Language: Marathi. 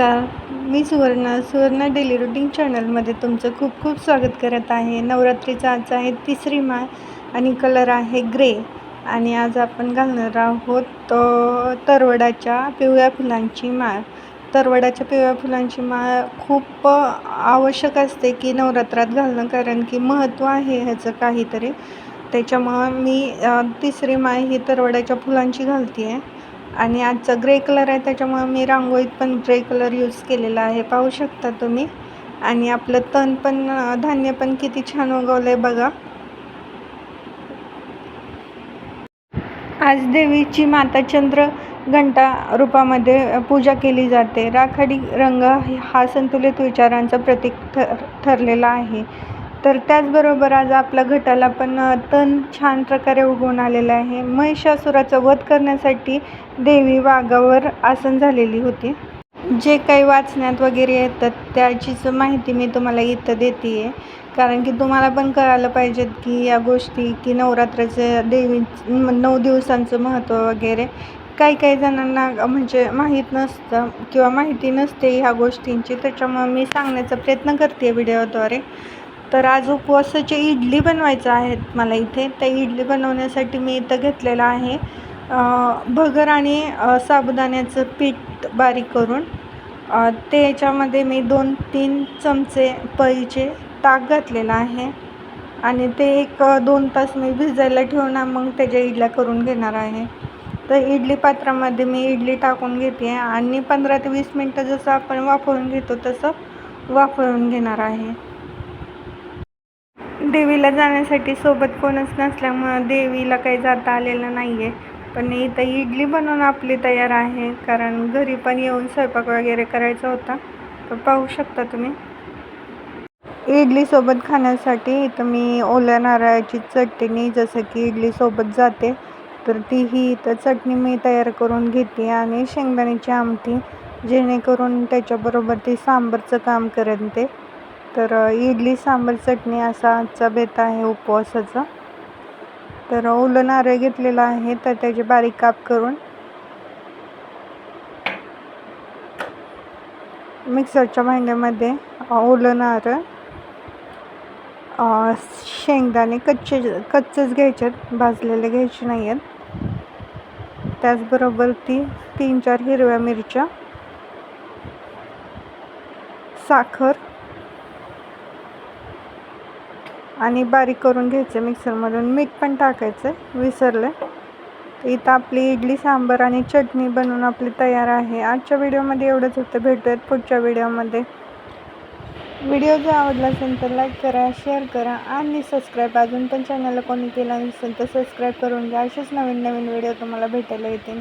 नमस्कार मी सुवर्णा सुवर्णा डेली रुटीन चॅनलमध्ये तुमचं खूप खूप स्वागत करत आहे. नवरात्रीचा आज आहे तिसरी माळ आणि कलर आहे ग्रे. आणि आज आपण घालणार आहोत तरवडाच्या पिवळ्या फुलांची माळ. तरवडाच्या पिवळ्या फुलांची माळ खूप आवश्यक असते की नवरात्रात घालणं कारण की महत्त्व आहे ह्याचं काहीतरी. त्याच्यामुळं मी तिसरी माळ ही तरवडाच्या फुलांची घालते आहे आणि आजचा ग्रे कलर आहे त्याच्यामुळं मी रांगोळीत पण ग्रे कलर यूज केलेला आहे. पाहू शकता तुम्ही. आणि आपलं तण पण धान्य पण किती छान उगवलं आहे बघा. आज देवीची माता चंद्र घंटा रूपामध्ये पूजा केली जाते. राखाडी रंग हा संतुलित विचारांचा प्रतीक ठर ठरलेला आहे. तर त्याचबरोबर आज आपल्या घटाला पण तण छान प्रकारे उगवून आलेलं आहे. महिषासुराचा वध करण्यासाठी देवी वाघावर आसन झालेली होती. जे काही वाचण्यात वगैरे येतात त्याचीच माहिती मी तुम्हाला इथं देते आहे कारण की तुम्हाला पण कळायला पाहिजेत की या गोष्टी की नवरात्राचं देवी नऊ दिवसांचं महत्त्व वगैरे काही काही जणांना म्हणजे माहीत नसतं किंवा माहिती नसते ह्या गोष्टींची. त्याच्यामुळं मी सांगण्याचा प्रयत्न करते व्हिडिओद्वारे. तर आज उपवासाचे इडली बनवायचं आहेत मला इथे. त्या इडली बनवण्यासाठी मी इथं घेतलेलं आहे भगर आणि साबुदाण्याचं पीठ बारीक करून. ते याच्यामध्ये मी दोन तीन चमचे पळीचे ताक घातलेलं आहे आणि ते एक दोन तास मी भिजायला ठेवून मग त्याच्या इडल्या करून घेणार आहे. तर इडली पात्रामध्ये मी इडली टाकून घेते आणि पंधरा ते वीस मिनटं जसं आपण वाफवून घेतो तसं वाफवून घेणार आहे. देवीला जाण्यासाठी सोबत कोणच नसल्यामुळं देवीला काही जाता आलेलं नाही आहे पण इथं इडली बनवून आपली तयार आहे. कारण घरी पण येऊन स्वयंपाक वगैरे करायचा होता. तर पाहू शकता तुम्ही. इडलीसोबत खाण्यासाठी इथं मी ओल्या नारळाची चटणी जसं की इडलीसोबत जाते तर ती ही इथं चटणी मी तयार करून घेते आणि शेंगदाण्याची आमटी जेणेकरून त्याच्याबरोबर ती सांबरचं काम करेन ते. तर इडली सांबर चटणी असा आजचा बेत आहे उपवासाचा. तर ओलं नारळ घेतलेलं आहे तर त्याचे बारीक काप करून मिक्सरच्या भांड्यामध्ये ओलं नारळ शेंगदाणे कच्चे कच्चेच घ्यायचे भाजलेले घ्यायचे नाही आहेत त्याचबरोबर ती तीन चार हिरव्या मिरच्या साखर आणि बारीक करून घ्यायचे मिक्सरमधून. मीठ पण टाकायचं विसरलं. तर इथं आपली इडली सांबर आणि चटणी बनवून आपली तयार आहे. आजच्या व्हिडिओमध्ये एवढंच होतं. भेटूयात पुढच्या व्हिडिओमध्ये. व्हिडिओ जर आवडला असेल तर लाईक करा शेअर करा आणि सबस्क्राईब. अजून पण चॅनलला कोणी केलं नसेल तर सबस्क्राईब करून घ्या. असेच नवीन नवीन व्हिडिओ तुम्हाला भेटायला येतील.